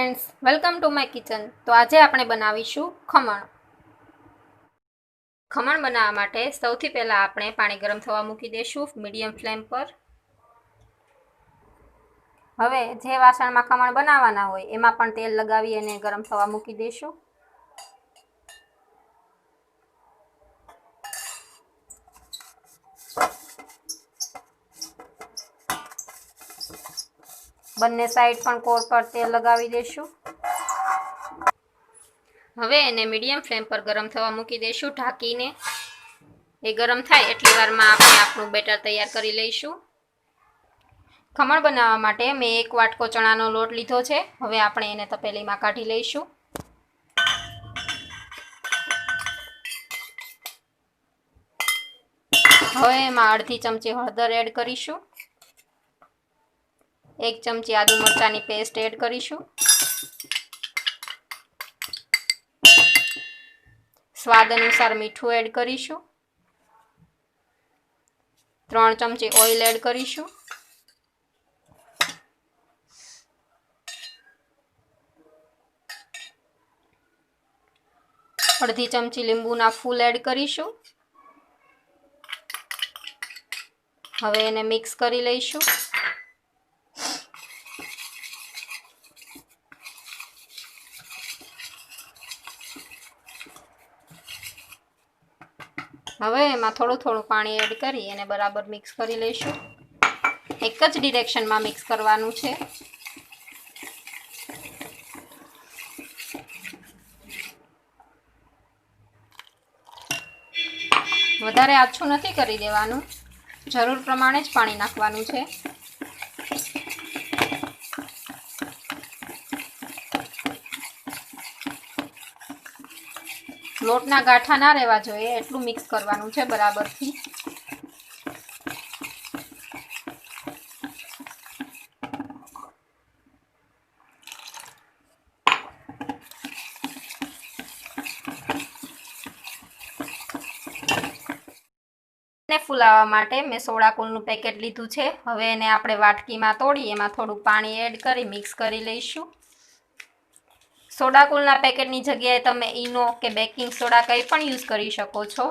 Friends welcome to my kitchen તો આજે આપણે બનાવીશું ખમણ. ખમણ બનાવવા માટે સૌથી પહેલાં આપણે પાણી ગરમ થવા મૂકી દઈશું મીડિયમ ફ્લેમ પર. હવે જે વાસણમાં ખમણ બનાવવાના હોય, એમાં પણ તેલ લગાવી અને ગરમ થવા મૂકી દઈશું. બંને સાઈડ પણ કોર પર તેલ લગાવી દઈશું હવે એને મીડિયમ ફ્લેમ પર ગરમ થવા મૂકી દઈશું ઢાંકીને. એ ગરમ થાય એટલી વારમાં આપણે આપણું બેટર તૈયાર કરી લઈશું. ખમણ બનાવવા માટે મેં એક વાટકો ચણાનો લોટ લીધો છે. હવે આપણે એને તપેલીમાં કાઢી લઈશું. હવે એમાં અડધી ચમચી હળદર એડ કરીશું. એક ચમચી આદુ મરચાંની પેસ્ટ એડ કરીશું. સ્વાદ અનુસાર મીઠું એડ કરીશું. ત્રણ ચમચી ઓઇલ એડ કરીશું. અડધી ચમચી લીંબુના ફૂલ એડ કરીશું. હવે એને મિક્સ કરી લઈશું. હવે એમાં થોડું થોડું પાણી એડ કરી એને બરાબર મિક્સ કરી લઈશું. એક જ ડિરેક્શનમાં મિક્સ કરવાનું છે. વધારે આછું નથી કરી દેવાનું. જરૂર પ્રમાણે જ પાણી નાખવાનું છે. લોટના ગાંઠા ના રહેવા જોઈએ, એટલું મિક્સ કરવાનું છે બરાબરથી. ને માટે મેં સોડા કુલનું પેકેટ લીધું છે. હવે એને આપણે વાટકીમાં તોડી એમાં થોડું પાણી એડ કરી મિક્સ કરી લઈશું. સોડા કુલના પેકેટની જગ્યાએ તમે ઈનો કે બેકિંગ સોડા કંઈ પણ યુઝ કરી શકો છો.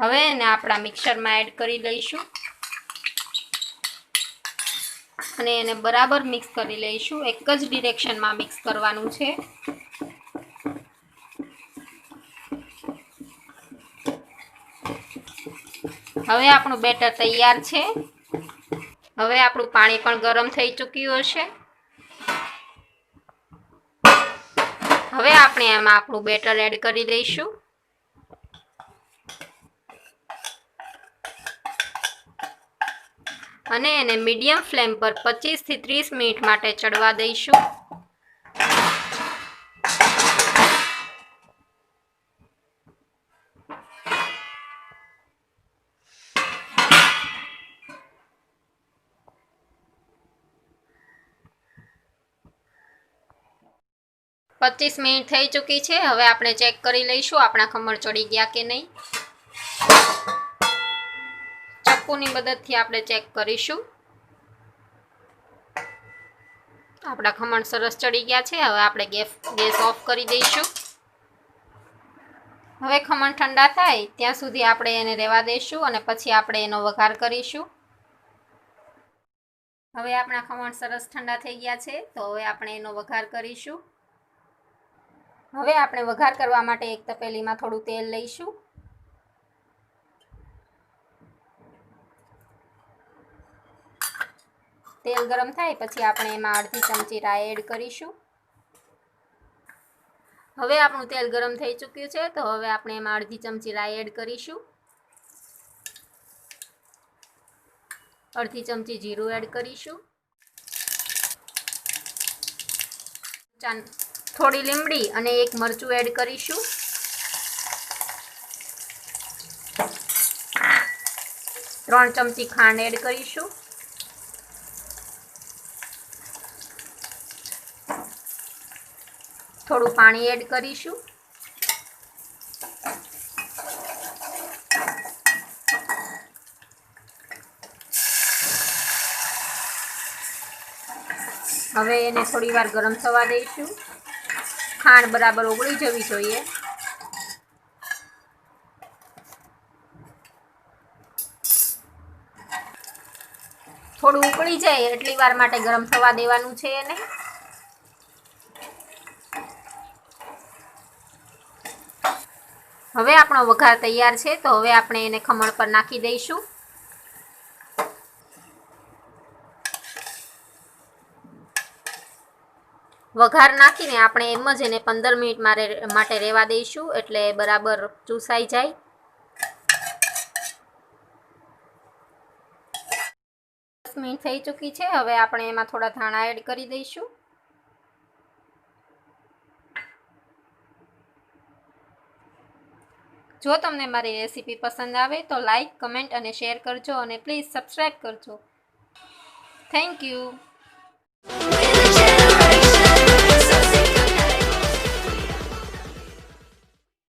હવે એને આપણા મિક્સરમાં એડ કરી લઈશું. અને એને બરાબર મિક્સ કરી લઈશું. એક જ ડિરેક્શનમાં મિક્સ કરવાનું છે. હવે આપણું બેટર તૈયાર છે. હવે આપણું પાણી પણ ગરમ થઈ ચૂક્યું હશે. હવે આપણે એમાં આપણું બેટર એડ કરી દઈશું. અને એને મીડિયમ ફ્લેમ પર પચીસથી ત્રીસ મિનિટ માટે ચડવા દઈશું. પચીસ મિનિટ થઈ ચૂકી છે. હવે આપણે ચેક કરી લઈશું આપણા ખમણ ચડી ગયા કે નહીં. ચપ્પુની મદદથી આપણે ચેક કરીશું. આપણા ખમણ સરસ ચડી ગયા છે. હવે આપણે ગેસ ગેસ ઓફ કરી દઈશું. હવે ખમણ ઠંડા થાય ત્યાં સુધી આપણે એને રહેવા દઈશું અને પછી આપણે એનો વઘાર કરીશું. હવે આપણા ખમણ સરસ ઠંડા થઈ ગયા છે. તો હવે આપણે એનો વઘાર કરીશું. હવે આપણે વઘાર કરવા માટે એક તપેલીમાં થોડું તેલ લઈશું. તેલ ગરમ થાય પછી આપણે એમાં અડધી ચમચી રાઈ એડ કરીશું. હવે આપણું તેલ ગરમ થઈ ચૂક્યું છે, તો હવે આપણે એમાં અડધી ચમચી રાઈ એડ કરીશું. અડધી ચમચી જીરું એડ કરીશું. થોડી લીમડી અને એક મરચું એડ કરીશું. ત્રણ ચમચી ખાંડ એડ કરીશું. થોડું પાણી એડ કરીશું. હવે એને થોડી વાર ગરમ થવા દઈશું. ખાંડ બરાબર ઓગળી જવી જોઈએ. થોડું ઉકળી જાય એટલી વાર માટે ગરમ થવા દેવાનું છે એને. હવે આપણો વઘાર તૈયાર છે, તો હવે આપણે એને ખમણ પર નાખી દઈશું. વઘાર નાખીને આપણે એમ જ એને પંદર મિનિટ મારે માટે રહેવા દઈશું, એટલે બરાબર ચૂસાઈ જાય. દસ મિનિટ થઈ ચૂકી છે, હવે આપણે એમાં થોડા ધાણા એડ કરી દઈશું. જો તમને મારી રેસીપી પસંદ આવે તો લાઈક, કમેન્ટ અને શેર કરજો અને પ્લીઝ સબસ્ક્રાઈબ કરજો. Thank you.